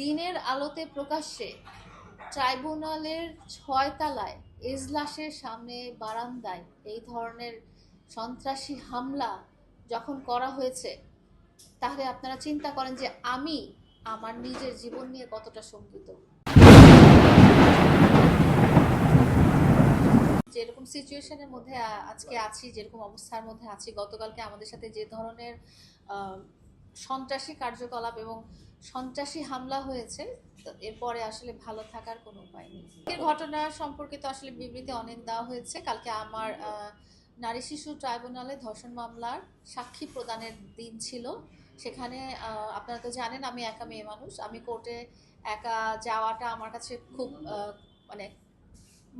দিনের আলোতে প্রকাশ্যে ট্রাইব্যুনালের ছয় তলায় এজলাসের সামনে বারান্দায় এই ধরনের সন্ত্রাসী হামলা যখন করা হয়েছে, তাহলে আপনারা চিন্তা করেন যে আমি আমার নিজের জীবন নিয়ে কতটা শঙ্কিত। যেরকম সিচুয়েশনের মধ্যে আজকে আছি, যেরকম অবস্থার মধ্যে আছি, গতকালকে আমাদের সাথে যে ধরনের সন্ত্রাসী কার্যকলাপ এবং সন্ত্রাসী হামলা হয়েছে এরপরে আসলে ভালো থাকার কোনো উপায় নেই। এই ঘটনা সম্পর্কে তো আসলে বিবৃতি অনেক দেওয়া হয়েছে। কালকে আমার নারী শিশু ট্রাইব্যুনালে ধর্ষণ মামলার সাক্ষী প্রদানের দিন ছিল। সেখানে আপনারা তো জানেন আমি একা মেয়ে মানুষ। আমি কোর্টে একা যাওয়াটা আমার কাছে খুব মানে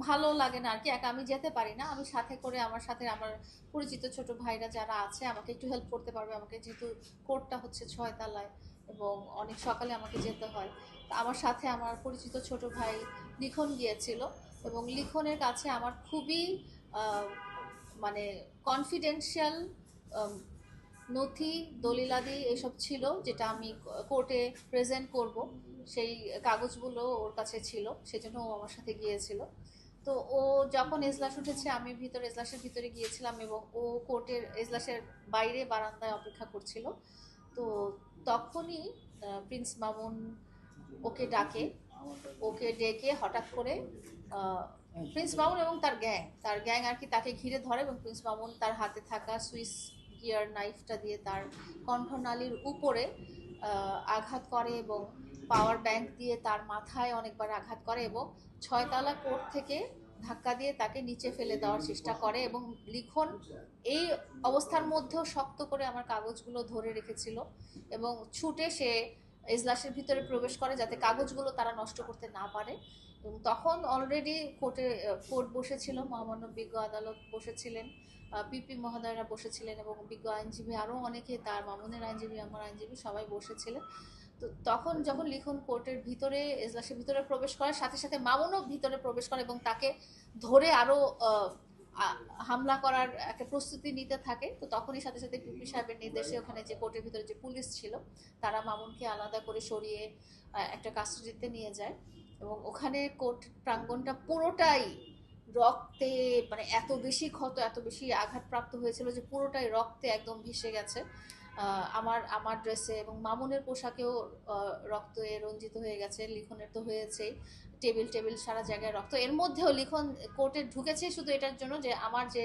ভালো লাগে না আর কি একা আমি যেতে পারি না। আমি সাথে করে আমার সাথে আমার পরিচিত ছোট ভাইরা যারা আছে, আমাকে একটু হেল্প করতে পারবে। আমাকে যেহেতু কোর্টটা হচ্ছে ছয়তলায় এবং অনেক সকালে আমাকে যেতে হয়। তা আমার সাথে আমার পরিচিত ছোট ভাই লিখন গিয়েছিল এবং লিখনের কাছে আমার খুবই মানে কনফিডেন্সিয়াল নথি, দলিলাদি এসব ছিল যেটা আমি কোর্টে প্রেজেন্ট করব। সেই কাগজগুলো ওর কাছে ছিল, সেজন্য ও আমার সাথে গিয়েছিল। তো ও যখন এজলাস উঠেছে, আমি ভিতরে, এজলাসের ভিতরে গিয়েছিলাম এবং ও কোর্টের, এজলাসের বাইরে বারান্দায় অপেক্ষা করছিল। তো তখনই প্রিন্স মামুন ওকে ডাকে। ওকে ডেকে হঠাৎ করে প্রিন্স মামুন এবং তার গ্যাং। তার গ্যাং আর কি তাকে ঘিরে ধরে এবং প্রিন্স মামুন তার হাতে থাকা সুইস গিয়ার নাইফটা দিয়ে তার কণ্ঠনালীর উপরে আঘাত করে এবং পাওয়ার ব্যাংক দিয়ে তার মাথায় অনেকবার আঘাত করে এবং ছয়তলা কোর্ট থেকে ধাক্কা দিয়ে তাকে নিচে ফেলে দেওয়ার চেষ্টা করে এবং লিখন এই অবস্থার মধ্যেও শক্ত করে আমার কাগজগুলো ধরে রেখেছিল এবং ছুটে সে এজলাসের ভিতরে প্রবেশ করে যাতে কাগজগুলো তারা নষ্ট করতে না পারে। এবং তখন অলরেডি কোর্টে কোর্ট বসেছিল, মহামান্য বিজ্ঞ আদালত বসেছিলেন পিপি মহোদয়রা বসেছিলেন এবং বিজ্ঞ আইনজীবী আরও অনেকে, তার মামুনের আইনজীবী, আমার আইনজীবী সবাই বসেছিলেন। তো তখন যখন লিখন কোর্টের ভিতরে, এজলাসের ভিতরে প্রবেশ করে, সাথে সাথে মামুনও ভিতরে প্রবেশ করে এবং তাকে ধরে আরও হামলা করার একটা প্রস্তুতি নিতে থাকে। তো তখনই সাথে সাথে পিপি সাহেবের নির্দেশে ওখানে যে কোর্টের ভিতরে যে পুলিশ ছিল, তারা মামুনকে আলাদা করে সরিয়ে একটা কাস্টডিতে নিয়ে যায়। এবং ওখানে কোর্ট প্রাঙ্গণটা পুরোটাই রক্তে মানে এত বেশি ক্ষত, এত বেশি আঘাতপ্রাপ্ত হয়েছিল যে পুরোটাই রক্তে একদম ভেসে গেছে। আমার আমার ড্রেসে এবং মামুনের পোশাকেও রক্তে রঞ্জিত হয়ে গেছে, লিখনের তো হয়েছেই। টেবিল টেবিল সারা জায়গায় রক্ত। এর মধ্যেও লিখন কোর্টে ঢুকেছে শুধু এটার জন্য যে আমার যে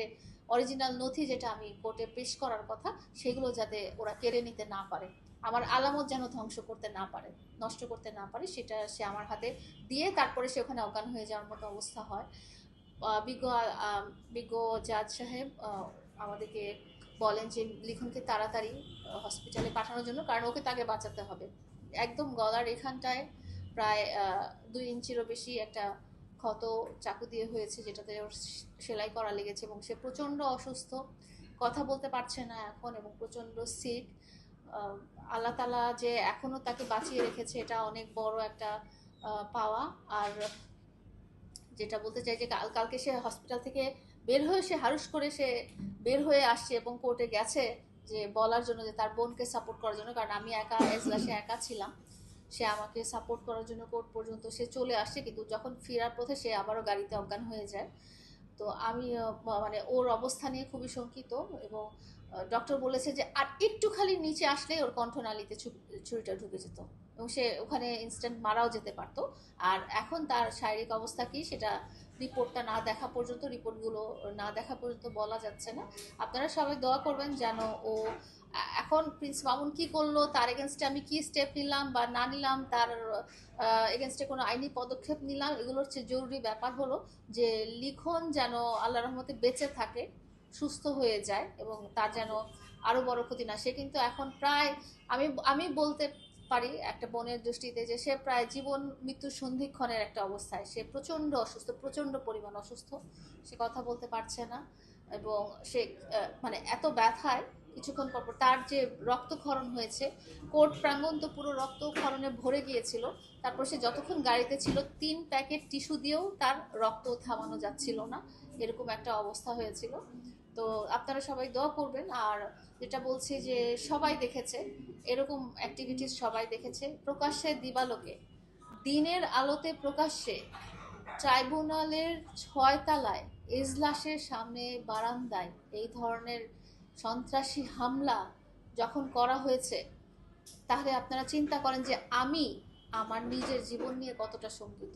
অরিজিনাল নথি যেটা আমি কোর্টে পেশ করার কথা, সেগুলো যাতে ওরা কেড়ে নিতে না পারে। আমার আলামত যেন ধ্বংস করতে না পারে, নষ্ট করতে না পারে, সেটা সে আমার হাতে দিয়ে তারপরে সে ওখানে অজ্ঞান হয়ে যাওয়ার মতো অবস্থা হয়। বিজ্ঞ বিজ্ঞ জাজ সাহেব আমাদেরকে বলেন যে, লিখনকে তাড়াতাড়ি হসপিটালে পাঠানোর জন্য, কারণ ওকে তাকে বাঁচাতে হবে। একদম গলার এখানটায় প্রায় দুই ইঞ্চিরও বেশি একটা ক্ষত চাকু দিয়ে হয়েছে, যেটাতে ওর সেলাই করা লেগেছে এবং সে প্রচণ্ড অসুস্থ। কথা বলতে পারছে না এখন এবং প্রচণ্ড সিক আল্লাহ তালা যে এখনও তাকে বাঁচিয়ে রেখেছে, এটা অনেক বড় একটা পাওয়া। আর যেটা বলতে চাই যে, কাল, কালকে সে হসপিটাল থেকে বের হয়ে সে হারুস করে সে বের হয়ে আসছে এবং কোর্টে গেছে যে বলার জন্য যে তার বোনকে সাপোর্ট করার জন্য, কারণ আমি একা এজলাসে একা ছিলাম। সে আমাকে সাপোর্ট করার জন্য কোর্ট পর্যন্ত সে চলে আসছে, কিন্তু যখন ফেরার পথে সে আবারও গাড়িতে অজ্ঞান হয়ে যায়। তো আমি মানে ওর অবস্থা নিয়ে খুবই শঙ্কিত এবং ডক্টর বলেছে যে আর একটু খালি নিচে আসলে ওর কণ্ঠনালীতে ছুরিটা ঢুকে যেত এবং সে ওখানে ইনস্ট্যান্ট মারাও যেতে পারতো। আর এখন তার শারীরিক অবস্থা কি সেটা রিপোর্টটা না দেখা পর্যন্ত রিপোর্টগুলো না দেখা পর্যন্ত বলা যাচ্ছে না। আপনারা সবাই দোয়া করবেন যেন ও, এখন প্রিন্স মামুন কি করল, তার এগেনস্টে আমি কি স্টেপ নিলাম বা না নিলাম, তার এগেনস্টে কোনো আইনি পদক্ষেপ নিলাম, এগুলোর চেয়ে জরুরি ব্যাপার হলো যে লিখন যেন আল্লাহ রহমতে বেঁচে থাকে, সুস্থ হয়ে যায় এবং তার যেন আরও বড় ক্ষতি না, সে কিন্তু এখন প্রায়, আমি আমি বলতে পারি একটা বোনের দৃষ্টিতে যে সে প্রায় জীবন মৃত্যুর সন্ধিক্ষণের একটা অবস্থায়। সে প্রচণ্ড অসুস্থ প্রচণ্ড পরিমাণ অসুস্থ। সে কথা বলতে পারছে না এবং সে মানে এত ব্যথায় কিছুক্ষণ পর পর তার যে রক্তক্ষরণ হয়েছে কোর্ট প্রাঙ্গণ তো পুরো রক্তক্ষরণে ভরে গিয়েছিল। তারপর সে যতক্ষণ গাড়িতে ছিল, তিন প্যাকেট টিস্যু দিয়েও তার রক্ত থামানো যাচ্ছিল না। এরকম একটা অবস্থা হয়েছিল। তো আপনারা সবাই দোয়া করবেন। আর যেটা বলছি যে সবাই দেখেছে, এরকম অ্যাক্টিভিটিস সবাই দেখেছে। প্রকাশ্যে দিবালোকে, দিনের আলোতে প্রকাশ্যে ট্রাইব্যুনালের ছয় তলায় এজলাসের সামনে বারান্দায় এই ধরনের সন্ত্রাসী হামলা যখন করা হয়েছে, তাহলে আপনারা চিন্তা করেন যে আমি আমার নিজের জীবন নিয়ে কতটা শঙ্কিত।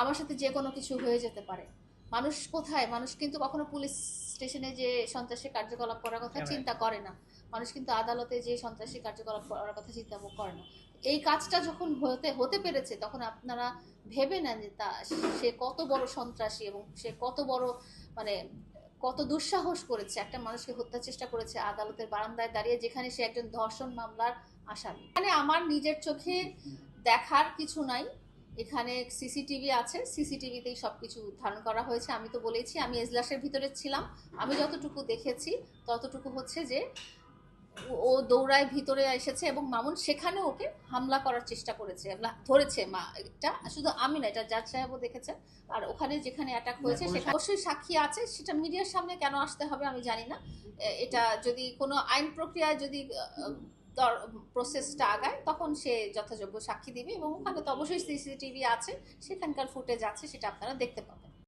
আমার সাথে যে কোনো কিছু হয়ে যেতে পারে। মানুষ কোথায়? মানুষ কিন্তু কখনো পুলিশ স্টেশনে যে সন্ত্রাসী কার্যকলাপ করার কথা চিন্তা করে না। মানুষ কিন্তু আদালতে যে সন্ত্রাসী কার্যকলাপ করার কথা চিন্তা করে না। এই কাজটা যখন হতে হতে পেরেছে তখন আপনারা ভেবে নেন যে তা সে কত বড় সন্ত্রাসী এবং সে কত বড় মানে কত দুঃসাহস করেছে। একটা মানুষকে হত্যার চেষ্টা করেছে আদালতের বারান্দায় দাঁড়িয়ে যেখানে সে একজন ধর্ষণ মামলার আসামি। মানে আমার নিজের চোখে দেখার কিছু নাই। এখানে সিসিটিভি আছে সিসিটিভিতেই সব কিছু ধারণ করা হয়েছে। আমি তো বলেছি আমি এজলাসের ভিতরে ছিলাম। আমি যতটুকু দেখেছি ততটুকু হচ্ছে যে ও- দৌড়ায় ভিতরে এসেছে এবং মামুন সেখানে ওকে হামলা করার চেষ্টা করেছে ধরেছে মা এটা শুধু আমি না এটা জাজ সাহেবও দেখেছে। আর ওখানে যেখানে অ্যাটাক হয়েছে সেখানে অবশ্যই সাক্ষী আছে সেটা মিডিয়ার সামনে কেন আসতে হবে আমি জানি না। এটা যদি কোনো আইন প্রক্রিয়ায় যদি প্রসেসটা আগায়, তখন সে যথাযোগ্য সাক্ষী দিবে এবং ওখানে তো অবশ্যই সিসিটিভি আছে, সেখানকার ফুটেজ আছে, সেটা আপনারা দেখতে পাবেন।